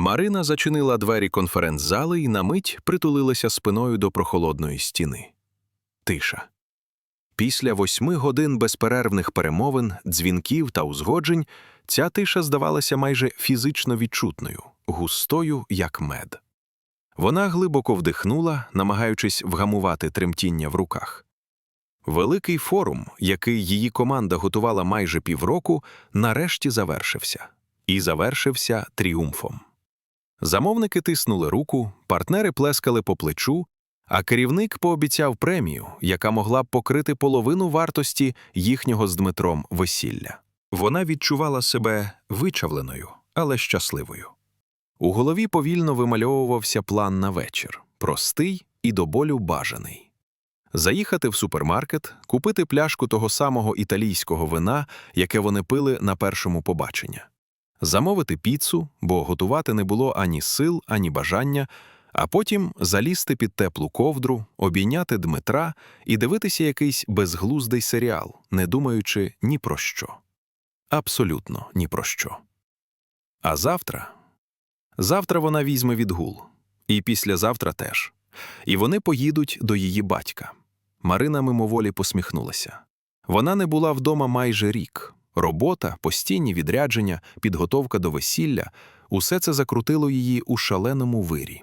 Марина зачинила двері конференц-зали і на мить притулилася спиною до прохолодної стіни. Тиша. Після восьми годин безперервних перемовин, дзвінків та узгоджень ця тиша здавалася майже фізично відчутною, густою, як мед. Вона глибоко вдихнула, намагаючись вгамувати тремтіння в руках. Великий форум, який її команда готувала майже півроку, нарешті завершився. І завершився тріумфом. Замовники тиснули руку, партнери плескали по плечу, а керівник пообіцяв премію, яка могла б покрити половину вартості їхнього з Дмитром весілля. Вона відчувала себе вичавленою, але щасливою. У голові повільно вимальовувався план на вечір простий і до болю бажаний. Заїхати в супермаркет, купити пляшку того самого італійського вина, яке вони пили на першому побачення, замовити піцу, бо готувати не було ані сил, ані бажання, а потім залізти під теплу ковдру, обійняти Дмитра і дивитися якийсь безглуздий серіал, не думаючи ні про що. Абсолютно ні про що. А завтра? Завтра вона візьме відгул. І післязавтра теж. І вони поїдуть до її батька. Марина мимоволі посміхнулася. Вона не була вдома майже рік. Робота, постійні відрядження, підготовка до весілля усе це закрутило її у шаленому вирі.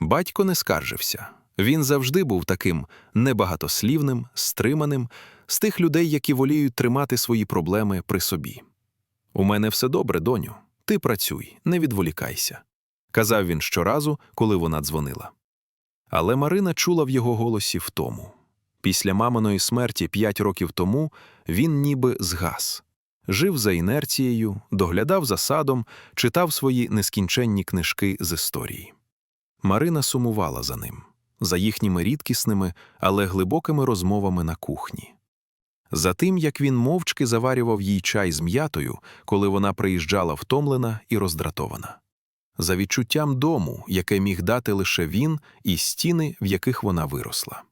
Батько не скаржився. Він завжди був таким небагатослівним, стриманим, з тих людей, які воліють тримати свої проблеми при собі. У мене все добре, доню. Ти працюй, не відволікайся, казав він щоразу, коли вона дзвонила. Але Марина чула в його голосі втому. Після маминої смерті п'ять років тому він ніби згас. Жив за інерцією, доглядав за садом, читав свої нескінченні книжки з історії. Марина сумувала за ним, за їхніми рідкісними, але глибокими розмовами на кухні. За тим, як він мовчки заварював їй чай з м'ятою, коли вона приїжджала втомлена і роздратована. За відчуттям дому, яке міг дати лише він, і стіни, в яких вона виросла.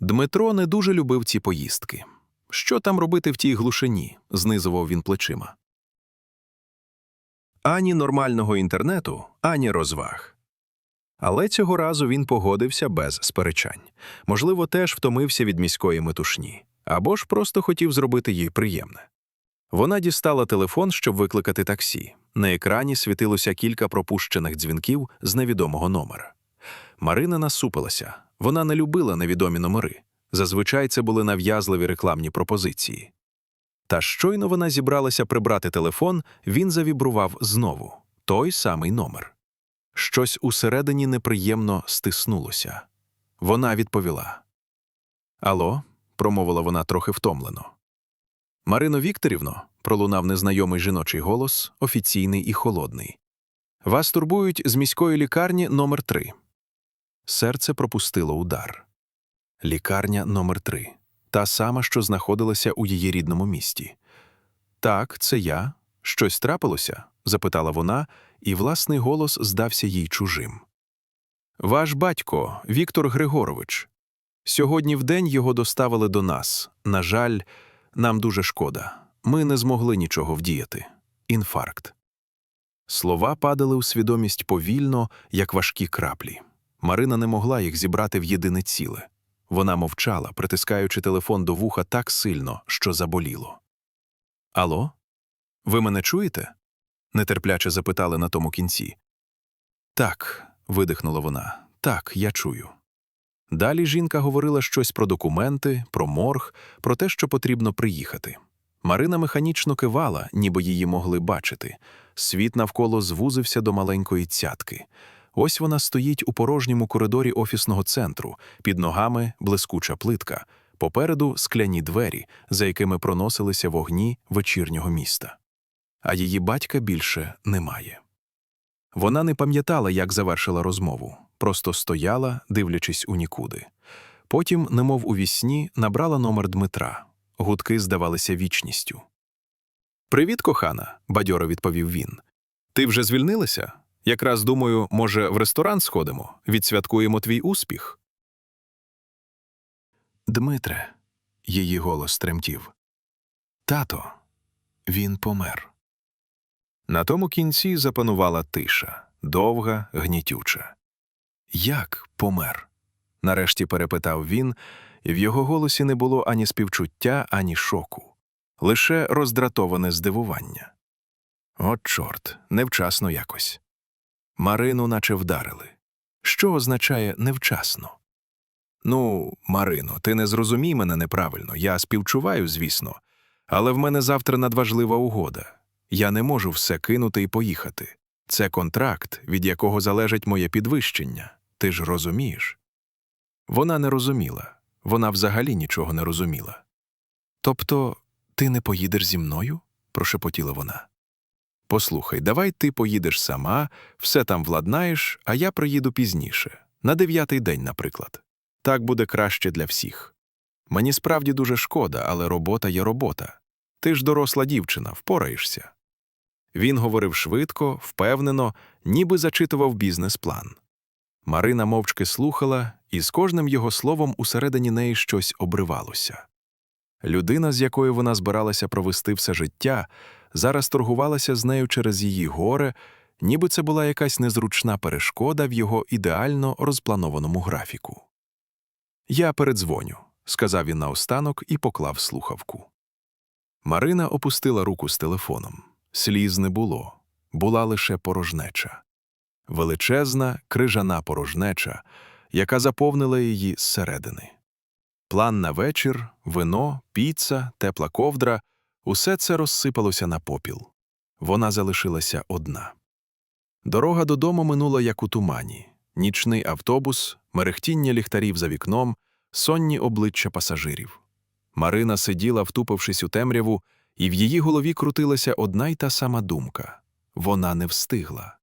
Дмитро не дуже любив ці поїздки. Що там робити в тій глушині? знизував він плечима. Ані нормального інтернету, ані розваг. Але цього разу він погодився без сперечань. Можливо, теж втомився від міської метушні, або ж просто хотів зробити їй приємне. Вона дістала телефон, щоб викликати таксі. На екрані світилося кілька пропущених дзвінків з невідомого номера. Марина насупилася. Вона не любила невідомі номери. Зазвичай це були нав'язливі рекламні пропозиції. Та щойно вона зібралася прибрати телефон, він завібрував знову той самий номер. Щось усередині неприємно стиснулося. Вона відповіла. Ало, промовила вона трохи втомлено. Марино Вікторівно, пролунав незнайомий жіночий голос, офіційний і холодний. Вас турбують з міської лікарні номер 3 Серце пропустило удар. Лікарня номер 3 та сама, що знаходилася у її рідному місті. Так, це я. Щось трапилося? запитала вона, і власний голос здався їй чужим. Ваш батько, Віктор Григорович. Сьогодні вдень його доставили до нас. На жаль, нам дуже шкода. Ми не змогли нічого вдіяти. Інфаркт. Слова падали у свідомість повільно, як важкі краплі. Марина не могла їх зібрати в єдине ціле. Вона мовчала, притискаючи телефон до вуха так сильно, що заболіло. Ало? Ви мене чуєте? нетерпляче запитали на тому кінці. Так, видихнула вона. Так, я чую. Далі жінка говорила щось про документи, про морг, про те, що потрібно приїхати. Марина механічно кивала, ніби її могли бачити. Світ навколо звузився до маленької цятки. Ось вона стоїть у порожньому коридорі офісного центру, під ногами блискуча плитка, попереду скляні двері, за якими проносилися вогні вечірнього міста. А її батька більше немає. Вона не пам'ятала, як завершила розмову, просто стояла, дивлячись у нікуди. Потім, немов у вісні, набрала номер Дмитра. Гудки здавалися вічністю. Привіт, кохана, бадьоро відповів він. Ти вже звільнилася? Якраз думаю, може, в ресторан сходимо, відсвяткуємо твій успіх. Дмитре, її голос тремтів. Тато, він помер. На тому кінці запанувала тиша, довга, гнітюча. Як помер? нарешті перепитав він, і в його голосі не було ані співчуття, ані шоку, лише роздратоване здивування. От чорт, невчасно якось. Марину наче вдарили. Що означає невчасно? Ну, Марино, ти не зрозумій мене неправильно. Я співчуваю, звісно, але в мене завтра надважлива угода. Я не можу все кинути і поїхати. Це контракт, від якого залежить моє підвищення. Ти ж розумієш? Вона не розуміла, вона взагалі нічого не розуміла. Тобто, ти не поїдеш зі мною? прошепотіла вона. Послухай, давай ти поїдеш сама, все там владнаєш, а я приїду пізніше, на дев'ятий день, наприклад. Так буде краще для всіх. Мені справді дуже шкода, але робота є робота. Ти ж доросла дівчина, впораєшся. Він говорив швидко, впевнено, ніби зачитував бізнес-план. Марина мовчки слухала, і з кожним його словом усередині неї щось обривалося. Людина, з якою вона збиралася провести все життя, зараз торгувалася з нею через її горе, ніби це була якась незручна перешкода в його ідеально розпланованому графіку. Я передзвоню, сказав він наостанок і поклав слухавку. Марина опустила руку з телефоном. Сліз не було, була лише порожнеча. Величезна, крижана порожнеча, яка заповнила її зсередини. План на вечір, вино, піца, тепла ковдра усе це розсипалося на попіл. Вона залишилася одна. Дорога додому минула як у тумані нічний автобус, мерехтіння ліхтарів за вікном, сонні обличчя пасажирів. Марина сиділа, втупившись у темряву, і в її голові крутилася одна й та сама думка вона не встигла.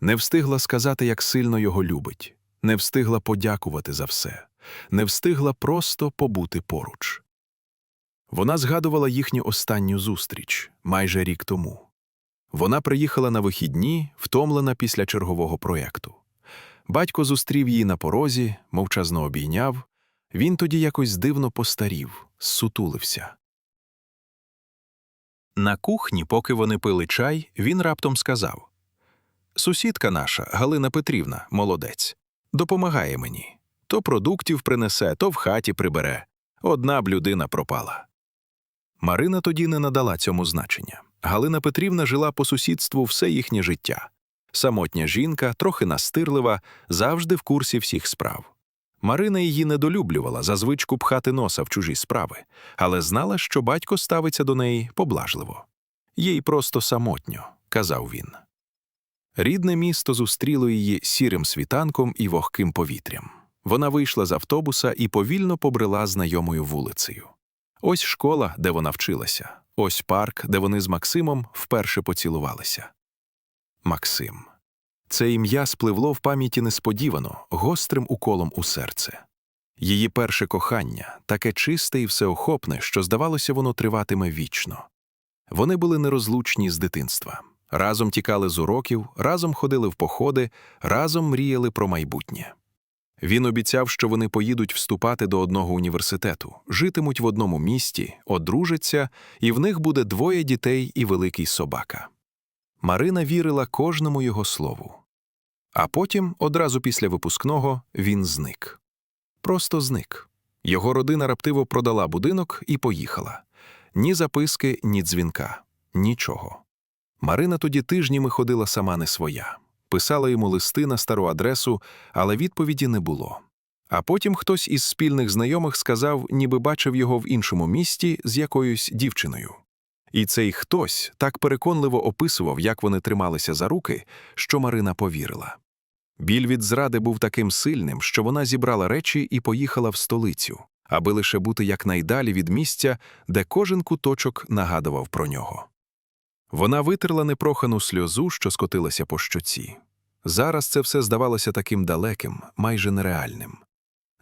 Не встигла сказати, як сильно його любить, не встигла подякувати за все, не встигла просто побути поруч. Вона згадувала їхню останню зустріч майже рік тому. Вона приїхала на вихідні, втомлена після чергового проєкту. Батько зустрів її на порозі, мовчазно обійняв. Він тоді якось дивно постарів, зсутулився. На кухні, поки вони пили чай, він раптом сказав Сусідка наша, Галина Петрівна, молодець, допомагає мені. То продуктів принесе, то в хаті прибере. Одна б людина пропала. Марина тоді не надала цьому значення. Галина Петрівна жила по сусідству все їхнє життя. Самотня жінка, трохи настирлива, завжди в курсі всіх справ. Марина її недолюблювала за звичку пхати носа в чужі справи, але знала, що батько ставиться до неї поблажливо. Їй просто самотньо, казав він. Рідне місто зустріло її сірим світанком і вогким повітрям. Вона вийшла з автобуса і повільно побрела знайомою вулицею. Ось школа, де вона вчилася, ось парк, де вони з Максимом вперше поцілувалися. Максим. Це ім'я спливло в пам'яті несподівано, гострим уколом у серце. Її перше кохання, таке чисте і всеохопне, що, здавалося, воно триватиме вічно. Вони були нерозлучні з дитинства. Разом тікали з уроків, разом ходили в походи, разом мріяли про майбутнє. Він обіцяв, що вони поїдуть вступати до одного університету, житимуть в одному місті, одружаться, і в них буде двоє дітей і великий собака. Марина вірила кожному його слову. А потім, одразу після випускного, він зник. Просто зник. Його родина раптиво продала будинок і поїхала. Ні записки, ні дзвінка, нічого. Марина тоді тижнями ходила сама не своя, писала йому листи на стару адресу, але відповіді не було. А потім хтось із спільних знайомих сказав, ніби бачив його в іншому місті з якоюсь дівчиною. І цей хтось так переконливо описував, як вони трималися за руки, що Марина повірила. Біль від зради був таким сильним, що вона зібрала речі і поїхала в столицю, аби лише бути якнайдалі від місця, де кожен куточок нагадував про нього. Вона витерла непрохану сльозу, що скотилася по щоці. Зараз це все здавалося таким далеким, майже нереальним.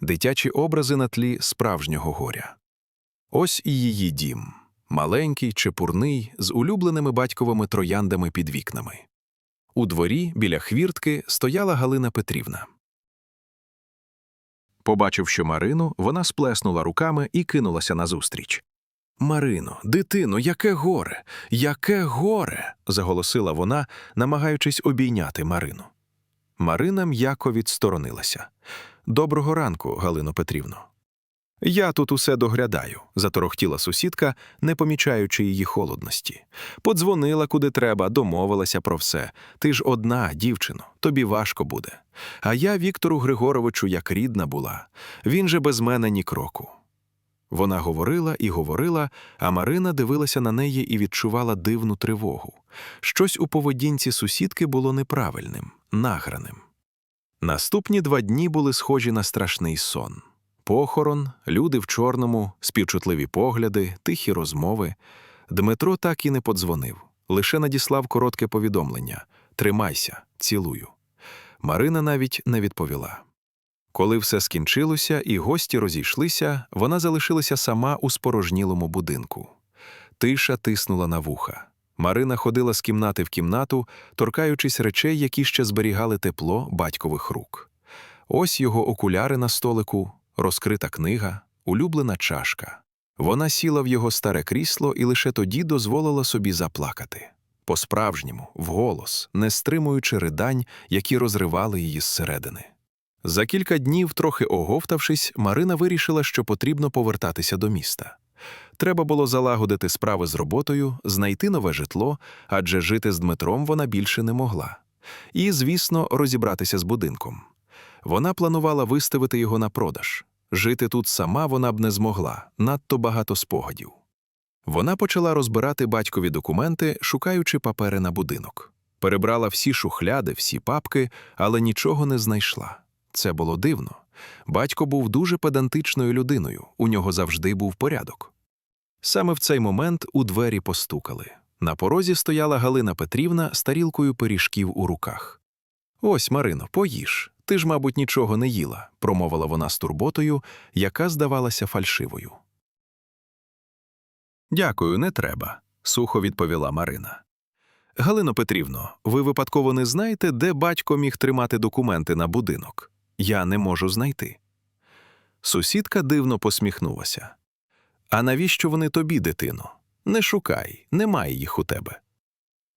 Дитячі образи на тлі справжнього горя. Ось і її дім маленький, чепурний, з улюбленими батьковими трояндами під вікнами. У дворі біля хвіртки стояла Галина Петрівна. Побачив, що Марину, вона сплеснула руками і кинулася назустріч. Марино, дитино, яке горе, яке горе. заголосила вона, намагаючись обійняти Марину. Марина м'яко відсторонилася. Доброго ранку, Галино Петрівно. Я тут усе доглядаю, заторохтіла сусідка, не помічаючи її холодності. Подзвонила куди треба, домовилася про все. Ти ж одна, дівчино, тобі важко буде. А я Віктору Григоровичу як рідна була. Він же без мене ні кроку. Вона говорила і говорила, а Марина дивилася на неї і відчувала дивну тривогу. Щось у поведінці сусідки було неправильним, награним. Наступні два дні були схожі на страшний сон. Похорон, люди в чорному, співчутливі погляди, тихі розмови. Дмитро так і не подзвонив, лише надіслав коротке повідомлення Тримайся, цілую. Марина навіть не відповіла. Коли все скінчилося і гості розійшлися, вона залишилася сама у спорожнілому будинку. Тиша тиснула на вуха. Марина ходила з кімнати в кімнату, торкаючись речей, які ще зберігали тепло батькових рук. Ось його окуляри на столику, розкрита книга, улюблена чашка. Вона сіла в його старе крісло і лише тоді дозволила собі заплакати. По-справжньому, вголос, не стримуючи ридань, які розривали її зсередини. За кілька днів, трохи оговтавшись, Марина вирішила, що потрібно повертатися до міста. Треба було залагодити справи з роботою, знайти нове житло, адже жити з Дмитром вона більше не могла. І, звісно, розібратися з будинком. Вона планувала виставити його на продаж. Жити тут сама вона б не змогла, надто багато спогадів. Вона почала розбирати батькові документи, шукаючи папери на будинок. Перебрала всі шухляди, всі папки, але нічого не знайшла. Це було дивно. Батько був дуже педантичною людиною, у нього завжди був порядок. Саме в цей момент у двері постукали. На порозі стояла Галина Петрівна з тарілкою пиріжків у руках. Ось, Марино, поїж. Ти ж, мабуть, нічого не їла, промовила вона з турботою, яка здавалася фальшивою. Дякую, не треба, сухо відповіла Марина. Галино Петрівно, ви випадково не знаєте, де батько міг тримати документи на будинок? Я не можу знайти. Сусідка дивно посміхнулася. А навіщо вони тобі, дитино? Не шукай, немає їх у тебе.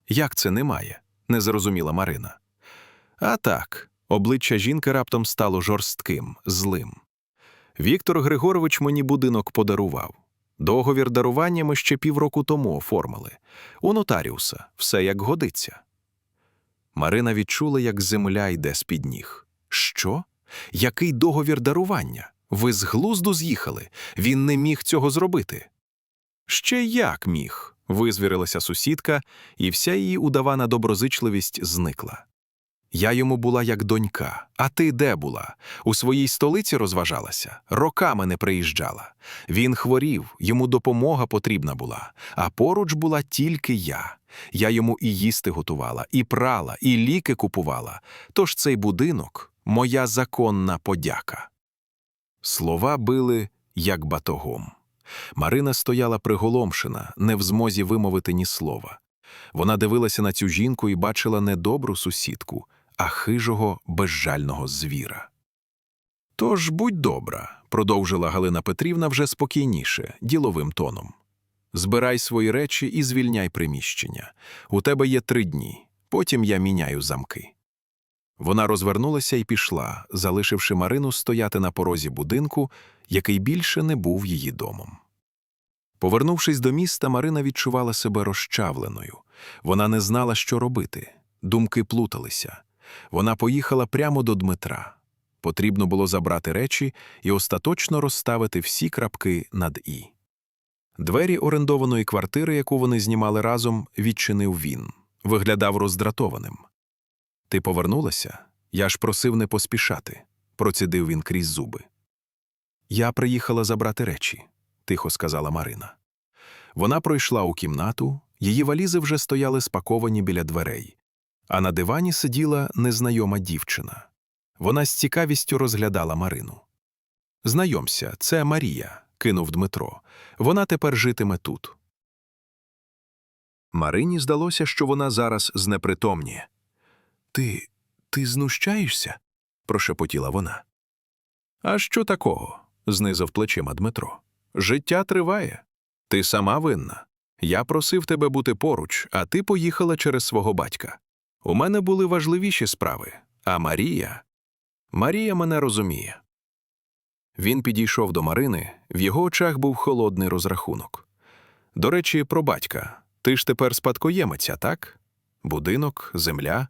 Як це немає? не зрозуміла Марина. А так, обличчя жінки раптом стало жорстким, злим. Віктор Григорович мені будинок подарував. Договір дарування ми ще півроку тому оформили. У нотаріуса все як годиться. Марина відчула, як земля йде з-під ніг. Що? Який договір дарування? Ви з глузду з'їхали. Він не міг цього зробити. Ще як міг? визвірилася сусідка, і вся її удавана доброзичливість зникла. Я йому була як донька. А ти де була? У своїй столиці розважалася, роками не приїжджала. Він хворів, йому допомога потрібна була, а поруч була тільки я. Я йому і їсти готувала, і прала, і ліки купувала. Тож цей будинок моя законна подяка. Слова били, як батогом. Марина стояла приголомшена, не в змозі вимовити ні слова. Вона дивилася на цю жінку і бачила не добру сусідку, а хижого, безжального звіра. Тож будь добра, продовжила Галина Петрівна вже спокійніше, діловим тоном. Збирай свої речі і звільняй приміщення. У тебе є три дні, потім я міняю замки. Вона розвернулася і пішла, залишивши Марину стояти на порозі будинку, який більше не був її домом. Повернувшись до міста, Марина відчувала себе розчавленою. Вона не знала, що робити. Думки плуталися. Вона поїхала прямо до Дмитра. Потрібно було забрати речі і остаточно розставити всі крапки над І. Двері орендованої квартири, яку вони знімали разом, відчинив він. Виглядав роздратованим. Ти повернулася? Я ж просив не поспішати, процідив він крізь зуби. Я приїхала забрати речі, тихо сказала Марина. Вона пройшла у кімнату, її валізи вже стояли спаковані біля дверей, а на дивані сиділа незнайома дівчина. Вона з цікавістю розглядала Марину. Знайомся, це Марія, кинув Дмитро. Вона тепер житиме тут. Марині здалося, що вона зараз знепритомніє. Ти. ти знущаєшся? прошепотіла вона. А що такого? знизав плечима Дмитро. Життя триває. Ти сама винна. Я просив тебе бути поруч, а ти поїхала через свого батька. У мене були важливіші справи, а Марія. Марія мене розуміє. Він підійшов до Марини, в його очах був холодний розрахунок. До речі, про батька. Ти ж тепер спадкоємиця, так? Будинок, земля.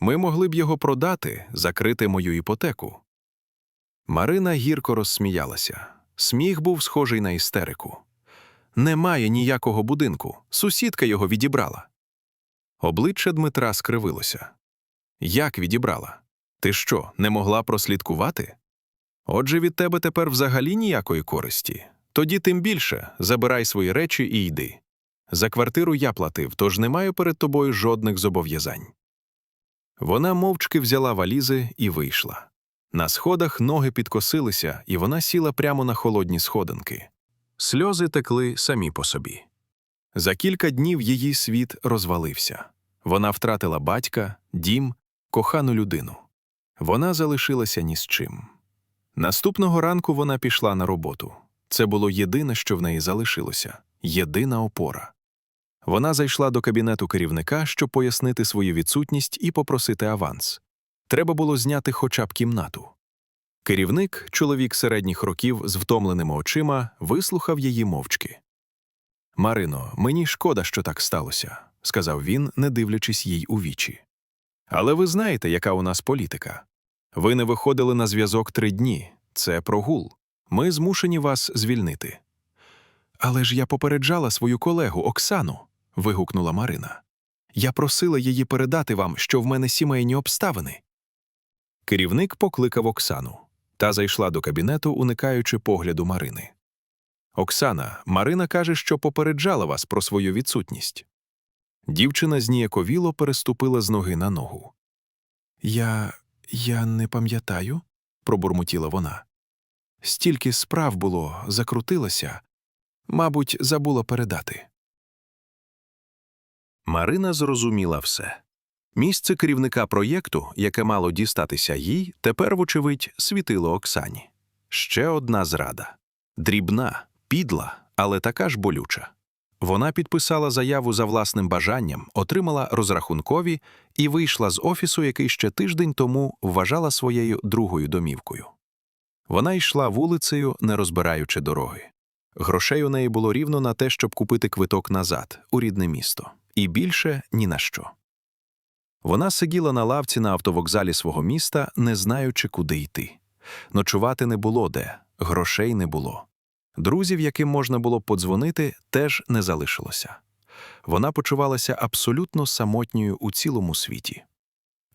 Ми могли б його продати, закрити мою іпотеку. Марина гірко розсміялася. Сміх був схожий на істерику. Немає ніякого будинку, сусідка його відібрала. Обличчя Дмитра скривилося. Як відібрала? Ти що, не могла прослідкувати? Отже, від тебе тепер взагалі ніякої користі. Тоді тим більше забирай свої речі і йди. За квартиру я платив, тож не маю перед тобою жодних зобов'язань. Вона мовчки взяла валізи і вийшла. На сходах ноги підкосилися, і вона сіла прямо на холодні сходинки. Сльози текли самі по собі. За кілька днів її світ розвалився. Вона втратила батька, дім, кохану людину. Вона залишилася ні з чим. Наступного ранку вона пішла на роботу. Це було єдине, що в неї залишилося єдина опора. Вона зайшла до кабінету керівника, щоб пояснити свою відсутність і попросити аванс. Треба було зняти хоча б кімнату. Керівник, чоловік середніх років з втомленими очима, вислухав її мовчки. Марино, мені шкода, що так сталося, сказав він, не дивлячись їй у вічі. Але ви знаєте, яка у нас політика. Ви не виходили на зв'язок три дні. Це прогул. Ми змушені вас звільнити. Але ж я попереджала свою колегу Оксану. Вигукнула Марина. Я просила її передати вам, що в мене сімейні обставини. Керівник покликав Оксану. Та зайшла до кабінету, уникаючи погляду Марини. Оксана, Марина каже, що попереджала вас про свою відсутність. Дівчина зніяковіло переступила з ноги на ногу. Я. я не пам'ятаю, пробурмотіла вона. Стільки справ було, закрутилося. Мабуть, забула передати. Марина зрозуміла все. Місце керівника проєкту, яке мало дістатися їй, тепер, вочевидь, світило Оксані. Ще одна зрада. Дрібна, підла, але така ж болюча. Вона підписала заяву за власним бажанням, отримала розрахункові і вийшла з офісу, який ще тиждень тому вважала своєю другою домівкою. Вона йшла вулицею, не розбираючи дороги. Грошей у неї було рівно на те, щоб купити квиток назад, у рідне місто, і більше ні на що. Вона сиділа на лавці на автовокзалі свого міста, не знаючи, куди йти. Ночувати не було де, грошей не було. Друзів, яким можна було подзвонити, теж не залишилося. Вона почувалася абсолютно самотньою у цілому світі.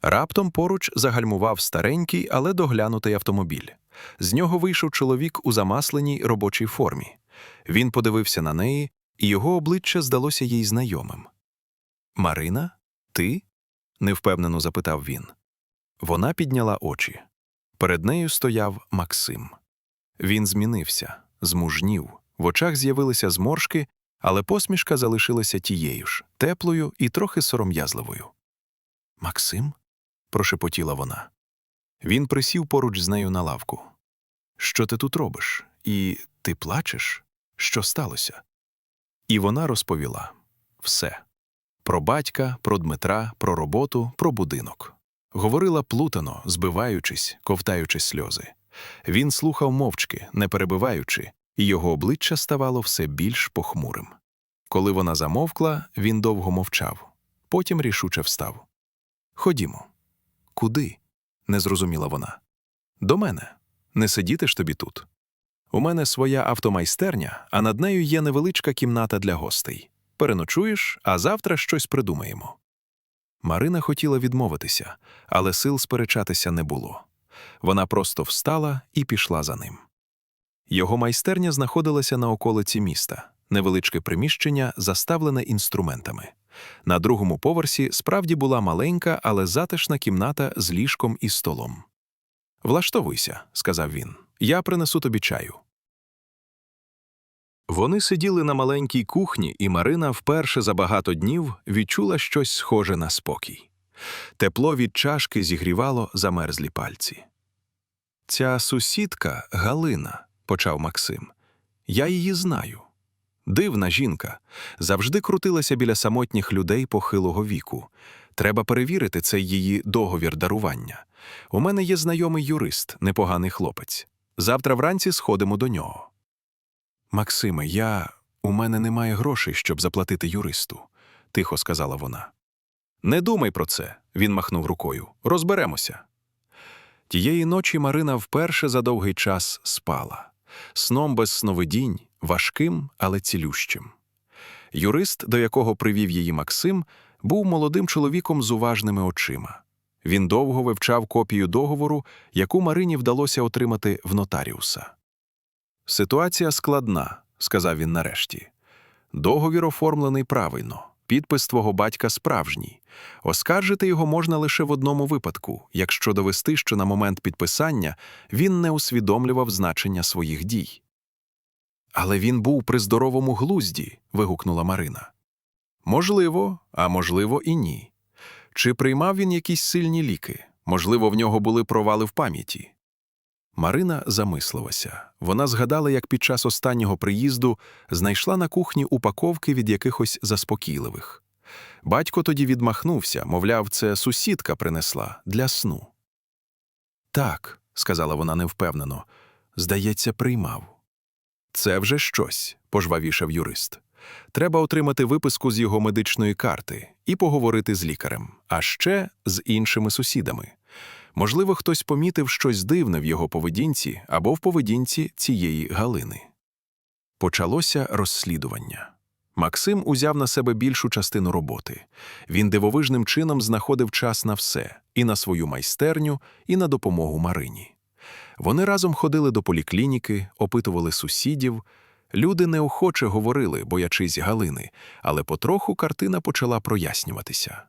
Раптом поруч загальмував старенький, але доглянутий автомобіль. З нього вийшов чоловік у замасленій робочій формі. Він подивився на неї, і його обличчя здалося їй знайомим. Марина, ти? невпевнено запитав він. Вона підняла очі. Перед нею стояв Максим. Він змінився, змужнів, в очах з'явилися зморшки, але посмішка залишилася тією ж, теплою і трохи сором'язливою. Максим? прошепотіла вона. Він присів поруч з нею на лавку. Що ти тут робиш? І ти плачеш? Що сталося? І вона розповіла все про батька, про Дмитра, про роботу, про будинок. Говорила плутано, збиваючись, ковтаючи сльози. Він слухав мовчки, не перебиваючи, і його обличчя ставало все більш похмурим. Коли вона замовкла, він довго мовчав, потім рішуче встав. Ходімо. Куди? не зрозуміла вона. До мене. Не сидіти ж тобі тут. У мене своя автомайстерня, а над нею є невеличка кімната для гостей. Переночуєш, а завтра щось придумаємо. Марина хотіла відмовитися, але сил сперечатися не було. Вона просто встала і пішла за ним. Його майстерня знаходилася на околиці міста, невеличке приміщення, заставлене інструментами. На другому поверсі справді була маленька, але затишна кімната з ліжком і столом. Влаштовуйся, сказав він. Я принесу тобі чаю. Вони сиділи на маленькій кухні, і Марина вперше за багато днів відчула щось схоже на спокій. Тепло від чашки зігрівало замерзлі пальці. Ця сусідка Галина, почав Максим. Я її знаю. Дивна жінка. Завжди крутилася біля самотніх людей похилого віку. Треба перевірити цей її договір дарування. У мене є знайомий юрист, непоганий хлопець. Завтра вранці сходимо до нього. Максиме, я. У мене немає грошей, щоб заплатити юристу, тихо сказала вона. Не думай про це, він махнув рукою. Розберемося. Тієї ночі Марина вперше за довгий час спала. Сном без сновидінь, важким, але цілющим. Юрист, до якого привів її Максим, був молодим чоловіком з уважними очима. Він довго вивчав копію договору, яку Марині вдалося отримати в нотаріуса. Ситуація складна, сказав він нарешті. Договір оформлений правильно, підпис твого батька справжній. Оскаржити його можна лише в одному випадку, якщо довести, що на момент підписання він не усвідомлював значення своїх дій. Але він був при здоровому глузді. вигукнула Марина. Можливо, а можливо, і ні. Чи приймав він якісь сильні ліки? Можливо, в нього були провали в пам'яті. Марина замислилася. Вона згадала, як під час останнього приїзду знайшла на кухні упаковки від якихось заспокійливих. Батько тоді відмахнувся, мовляв, це сусідка принесла для сну. Так, сказала вона невпевнено, здається, приймав. Це вже щось, пожвавішав юрист. Треба отримати виписку з його медичної карти і поговорити з лікарем, а ще з іншими сусідами. Можливо, хтось помітив щось дивне в його поведінці або в поведінці цієї Галини. Почалося розслідування. Максим узяв на себе більшу частину роботи. Він дивовижним чином знаходив час на все і на свою майстерню, і на допомогу Марині. Вони разом ходили до поліклініки, опитували сусідів. Люди неохоче говорили, боячись Галини, але потроху картина почала прояснюватися.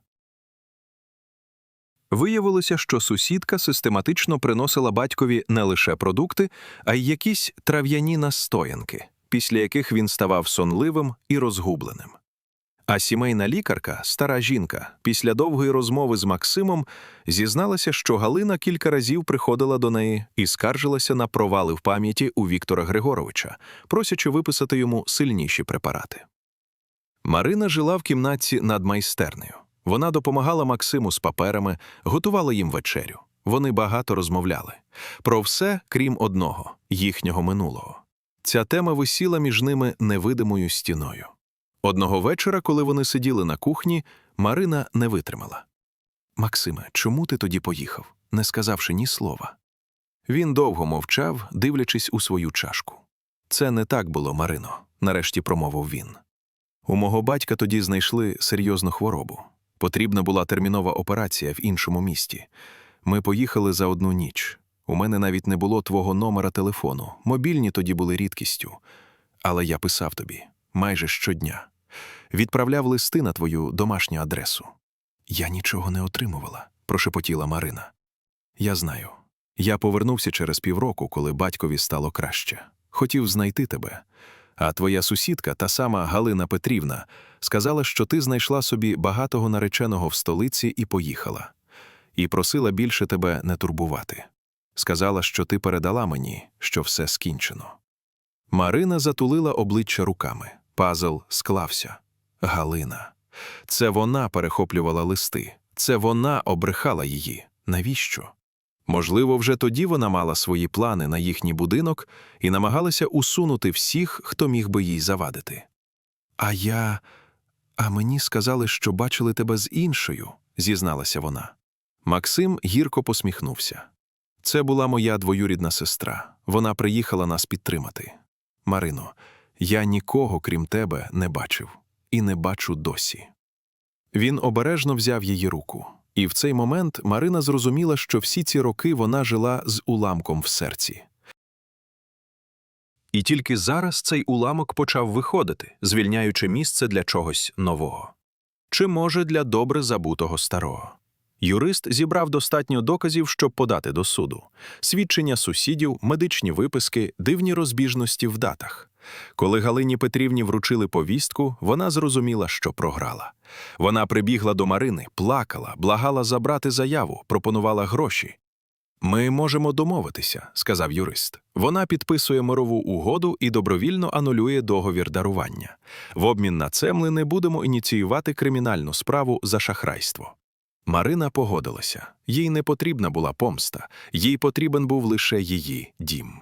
Виявилося, що сусідка систематично приносила батькові не лише продукти, а й якісь трав'яні настоянки, після яких він ставав сонливим і розгубленим. А сімейна лікарка, стара жінка, після довгої розмови з Максимом зізналася, що Галина кілька разів приходила до неї і скаржилася на провали в пам'яті у Віктора Григоровича, просячи виписати йому сильніші препарати. Марина жила в кімнатці над майстернею. Вона допомагала Максиму з паперами, готувала їм вечерю. Вони багато розмовляли. Про все, крім одного їхнього минулого. Ця тема висіла між ними невидимою стіною. Одного вечора, коли вони сиділи на кухні, Марина не витримала. Максиме, чому ти тоді поїхав, не сказавши ні слова? Він довго мовчав, дивлячись у свою чашку. Це не так було, Марино, нарешті промовив він. У мого батька тоді знайшли серйозну хворобу. Потрібна була термінова операція в іншому місті. Ми поїхали за одну ніч. У мене навіть не було твого номера телефону. Мобільні тоді були рідкістю. Але я писав тобі майже щодня. Відправляв листи на твою домашню адресу. Я нічого не отримувала, прошепотіла Марина. Я знаю. Я повернувся через півроку, коли батькові стало краще. Хотів знайти тебе. А твоя сусідка, та сама Галина Петрівна, сказала, що ти знайшла собі багатого нареченого в столиці і поїхала, і просила більше тебе не турбувати. Сказала, що ти передала мені, що все скінчено. Марина затулила обличчя руками. Пазл склався. Галина. Це вона перехоплювала листи, це вона обрехала її. Навіщо? Можливо, вже тоді вона мала свої плани на їхній будинок і намагалася усунути всіх, хто міг би їй завадити. А я. А мені сказали, що бачили тебе з іншою, зізналася вона. Максим гірко посміхнувся. Це була моя двоюрідна сестра. Вона приїхала нас підтримати. Марино, я нікого, крім тебе, не бачив і не бачу досі. Він обережно взяв її руку, і в цей момент Марина зрозуміла, що всі ці роки вона жила з уламком в серці. І тільки зараз цей уламок почав виходити, звільняючи місце для чогось нового. Чи може для добре забутого старого. Юрист зібрав достатньо доказів, щоб подати до суду: свідчення сусідів, медичні виписки, дивні розбіжності в датах. Коли Галині Петрівні вручили повістку, вона зрозуміла, що програла. Вона прибігла до Марини, плакала, благала забрати заяву, пропонувала гроші. Ми можемо домовитися, сказав юрист. Вона підписує мирову угоду і добровільно анулює договір дарування. В обмін на це ми не будемо ініціювати кримінальну справу за шахрайство. Марина погодилася. Їй не потрібна була помста, їй потрібен був лише її дім.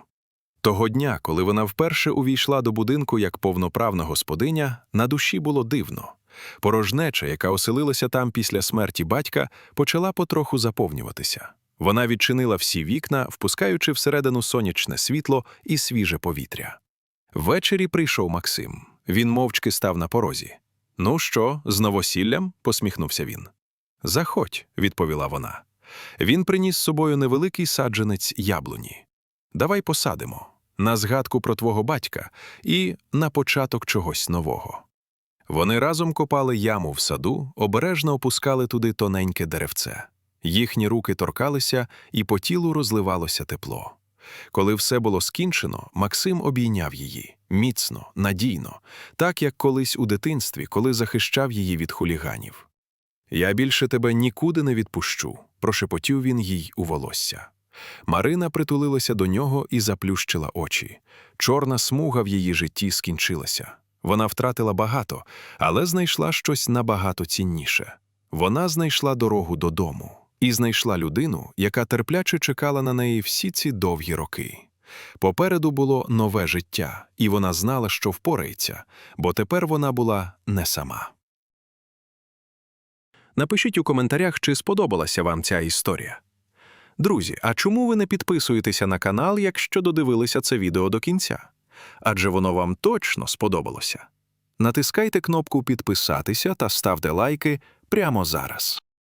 Того дня, коли вона вперше увійшла до будинку як повноправна господиня, на душі було дивно. Порожнеча, яка оселилася там після смерті батька, почала потроху заповнюватися. Вона відчинила всі вікна, впускаючи всередину сонячне світло і свіже повітря. Ввечері прийшов Максим. Він мовчки став на порозі. Ну що, з новосіллям? посміхнувся він. Заходь, відповіла вона. Він приніс з собою невеликий саджанець яблуні. Давай посадимо на згадку про твого батька і на початок чогось нового. Вони разом копали яму в саду, обережно опускали туди тоненьке деревце. Їхні руки торкалися, і по тілу розливалося тепло. Коли все було скінчено, Максим обійняв її міцно, надійно, так як колись у дитинстві, коли захищав її від хуліганів. Я більше тебе нікуди не відпущу, прошепотів він їй у волосся. Марина притулилася до нього і заплющила очі. Чорна смуга в її житті скінчилася. Вона втратила багато, але знайшла щось набагато цінніше. Вона знайшла дорогу додому і знайшла людину, яка терпляче чекала на неї всі ці довгі роки. Попереду було нове життя, і вона знала, що впорається, бо тепер вона була не сама. Напишіть у коментарях, чи сподобалася вам ця історія. Друзі, а чому ви не підписуєтеся на канал, якщо додивилися це відео до кінця? Адже воно вам точно сподобалося. Натискайте кнопку підписатися та ставте лайки прямо зараз.